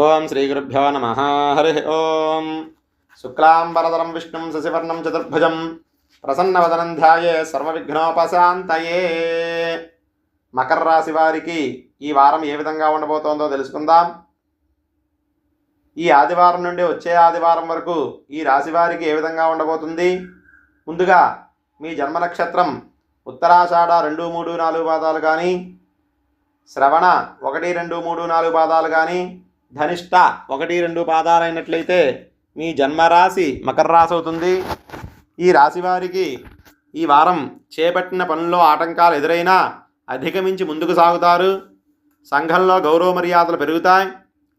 ఓం శ్రీ గురుభ్యో నమ. హరి ఓం. శుక్లాంబరదరం విష్ణుం శశివర్ణం చతుర్భుజం. ప్రసన్నవదనం ధ్యాయే సర్వవిఘ్నోపశాంతయే. మకర రాశి వారికి ఈ వారం ఏ విధంగా ఉండబోతోందో తెలుసుకుందాం. ఈ ఆదివారం నుండి వచ్చే ఆదివారం వరకు ఈ రాశి వారికి ఏ విధంగా ఉండబోతుంది? ముందుగా మీ జన్మ నక్షత్రం ఉత్తరాషాఢ రెండు మూడు నాలుగు పాదాలు కానీ శ్రవణ ఒకటి రెండు మూడు నాలుగు పాదాలు కానీ ధనిష్ట ఒకటి రెండు పాదాలైనట్లయితే మీ జన్మరాశి మకర రాశి అవుతుంది. ఈ రాశి వారికి ఈ వారం చేపట్టిన పనుల్లో ఆటంకాలు ఎదురైనా అధిగమించి ముందుకు సాగుతారు. సంఘంలో గౌరవ మర్యాదలు పెరుగుతాయి.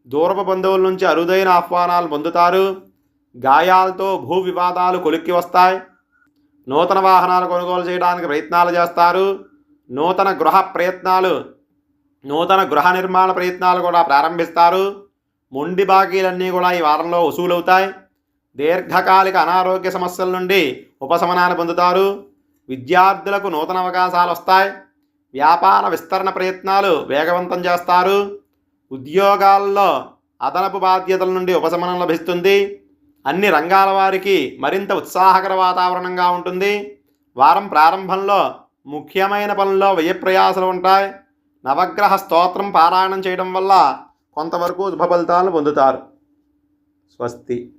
దూరపు బంధువుల నుంచి అరుదైన ఆహ్వానాలు పొందుతారు. గాయాలతో భూ వివాదాలు కొలిక్కి వస్తాయి. నూతన వాహనాలు కొనుగోలు చేయడానికి ప్రయత్నాలు చేస్తారు. నూతన గృహ ప్రయత్నాలు నూతన గృహ నిర్మాణ ప్రయత్నాలు కూడా ప్రారంభిస్తారు. మొండి బాకీలన్నీ కూడా ఈ వారంలో వసూలవుతాయి. దీర్ఘకాలిక అనారోగ్య సమస్యల నుండి ఉపశమనాన్ని పొందుతారు. విద్యార్థులకు నూతన అవకాశాలు వస్తాయి. వ్యాపార విస్తరణ ప్రయత్నాలు వేగవంతం చేస్తారు. ఉద్యోగాల్లో అదనపు బాధ్యతల నుండి ఉపశమనం లభిస్తుంది. అన్ని రంగాల వారికి మరింత ఉత్సాహకర వాతావరణంగా ఉంటుంది. వారం ప్రారంభంలో ముఖ్యమైన పనుల్లో వ్యయప్రయాసలు ఉంటాయి. నవగ్రహ స్తోత్రం పారాయణం చేయడం వల్ల కొంతవరకు శుభ ఫలితాలను పొందుతారు. స్వస్తి.